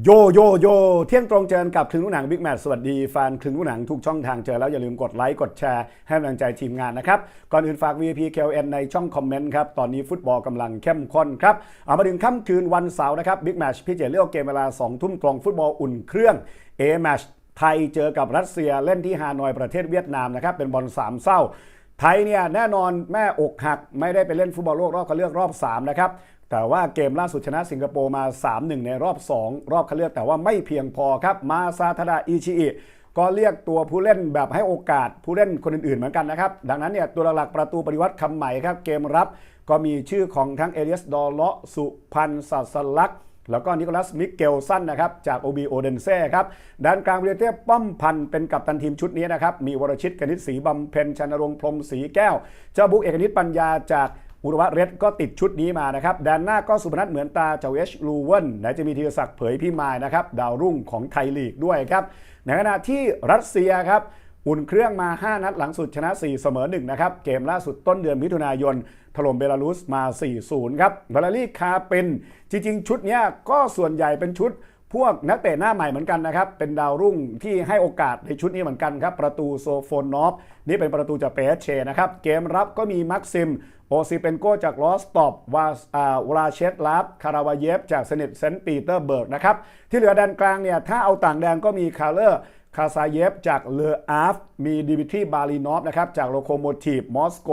โยโยโยเที่ยงตรงเจอกับคลึงลูกหนังบิ๊กแมทสวัสดีแฟนคลึงลูกหนังทุกช่องทางเจอแล้วอย่าลืมกดไลค์กดแชร์ให้กำลังใจทีมงานนะครับ ก่อนอื่นฝาก VP KLN ในช่องคอมเมนต์ครับ ตอนนี้ฟุตบอลกำลังเข้มข้นครับ เอามาถึงค่ำคืนวันเสาร์นะครับบิ๊กแมชพี่เจเลือกเกมเวลา 2 ทุ่มตรงฟุตบอลอุ่นเครื่อง A Match ไทยเจอกับรัสเซียเล่นที่ฮานอยประเทศเวียดนามนะครับเป็นบอลสามเศร้า ไทยเนี่ยแน่นอนแม่อกหักไม่ได้ไปเล่นฟุตบอลโลกรอบคัดเลือกรอบ 3 นะครับ แต่ว่าเกมล่าสุดชนะสิงคโปร์มา 3-1 ในรอบ 2 รอบคัดเลือกแต่ว่าไม่เพียงพอครับ มาซาทาดาอิชิอิก็เรียกตัวผู้เล่นแบบให้โอกาสผู้เล่นคนอื่นๆเหมือนกันนะครับ ดังนั้นเนี่ยตัวหลักประตูปฏิวัติคำใหม่ครับ เกมรับก็มีชื่อของทั้งเอเลียสดอเลาะสุพันธ์สัสลักษ์ แล้วก็นิโคลัสมิเกลสันนะครับจากโอบีโอเดนเซ่ครับด้านกลางวิลเทพป้อมพันเป็นกัปตันทีมชุดนี้นะครับมีวรชิตกนิษฐ์ศรีบำเพ็ญชนรงพรมศรีแก้ว เจ้าบุ๊กเอกนิตปัญญาจากอุรวะเรดก็ติดชุดนี้มานะครับแดนหน้าก็สุพนัทเหมือนตาเจาเวชลูเวนไหนจะมีธีรศักดิ์เผยพิมายนะครับดาวรุ่งของไทยลีกด้วยครับในขณะที่รัสเซียครับ อุ่นเครื่องมา 5 นัดหลังสุดชนะ 4 เสมอ 1 นะครับ เกมล่าสุดต้นเดือนมิถุนายน ถล่มเบลารุสมา 4-0 ครับวาลารีคาเป็นจริง ๆ ชุดเนี้ยก็ส่วนใหญ่เป็นชุดพวกนักเตะหน้าใหม่เหมือนกันนะครับ เป็นดาวรุ่งที่ให้โอกาสในชุดนี้เหมือนกันครับ ประตูโซโฟนนอฟนี่เป็นประตูจากเปเชนะครับ เกมรับก็มีมักซิม โอซิเปนโกจากลอสตอปวาอ่าวราเชตลาฟคาราวาเยฟจากเซนิตเซนต์ปีเตอร์เบิร์กนะครับ ที่เหลือแดนกลางเนี่ย ถ้าเอาต่างแดนก็มีคาร์เลอร์ คาซาเยฟจากเลออาฟ มีดิวิทรีบาลีนอฟนะครับจากโลโคโมทีฟมอสโก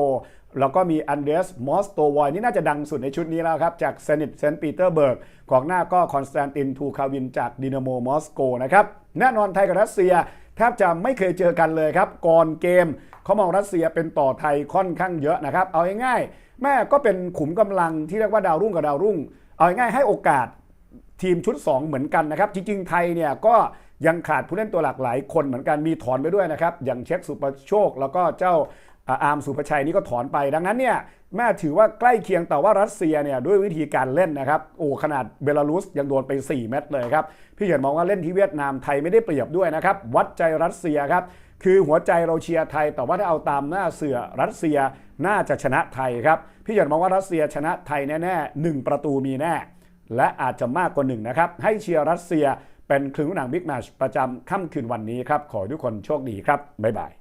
แล้วก็มีอันเดรสมอสโตวอยนี่น่าจะดังสุดในชุดนี้แล้วครับ จากเซนิตเซนต์ปีเตอร์เบิร์กของหน้าก็คอนสแตนตินทูคาวินจากดินาโมมอสโกนะครับแน่นอนไทยกับรัสเซียแทบจะไม่เคยเจอกันเลยครับ ก่อนเกมเขามองรัสเซียเป็นต่อไทยค่อนข้างเยอะนะครับ เอาง่ายๆแม่ก็เป็นขุมกำลังที่เรียกว่าดาวรุ่งกับดาวรุ่ง เอาง่ายๆให้โอกาสทีมชุด 2 เหมือนกันนะครับ จริงๆ ไทยเนี่ยก็ ยังขาดผู้เล่นตัวหลักหลายคนเหมือนกันมีถอนไปด้วยนะครับ อย่างเช็คสุปโชค แล้วก็เจ้าอาร์มสุประชัยนี่ก็ถอนไป ดังนั้นเนี่ยแม่ถือว่าใกล้เคียงแต่ว่ารัสเซียเนี่ยด้วยวิธีการเล่นนะครับโอ้ขนาดเบลารุสยังโดนไป 4 เม็ดเลยครับ พี่เห็นมองว่าเล่นที่เวียดนามไทยไม่ได้เปรียบด้วยนะครับ วัดใจรัสเซียครับ คือหัวใจเราเชียร์ไทย แต่ว่าถ้าเอาตามหน้าเสือรัสเซียน่าจะชนะไทยครับ พี่เห็นมองว่ารัสเซียชนะไทยแน่ๆหนึ่งประตูมีแน่ และอาจจะมากกว่าหนึ่งนะครับให้เชียร์รัสเซีย เป็นครึ่งหนังบิ๊กแมชประจำค่ำคืนวันนี้ครับ ขอให้ทุกคนโชคดีครับ บ๊ายบาย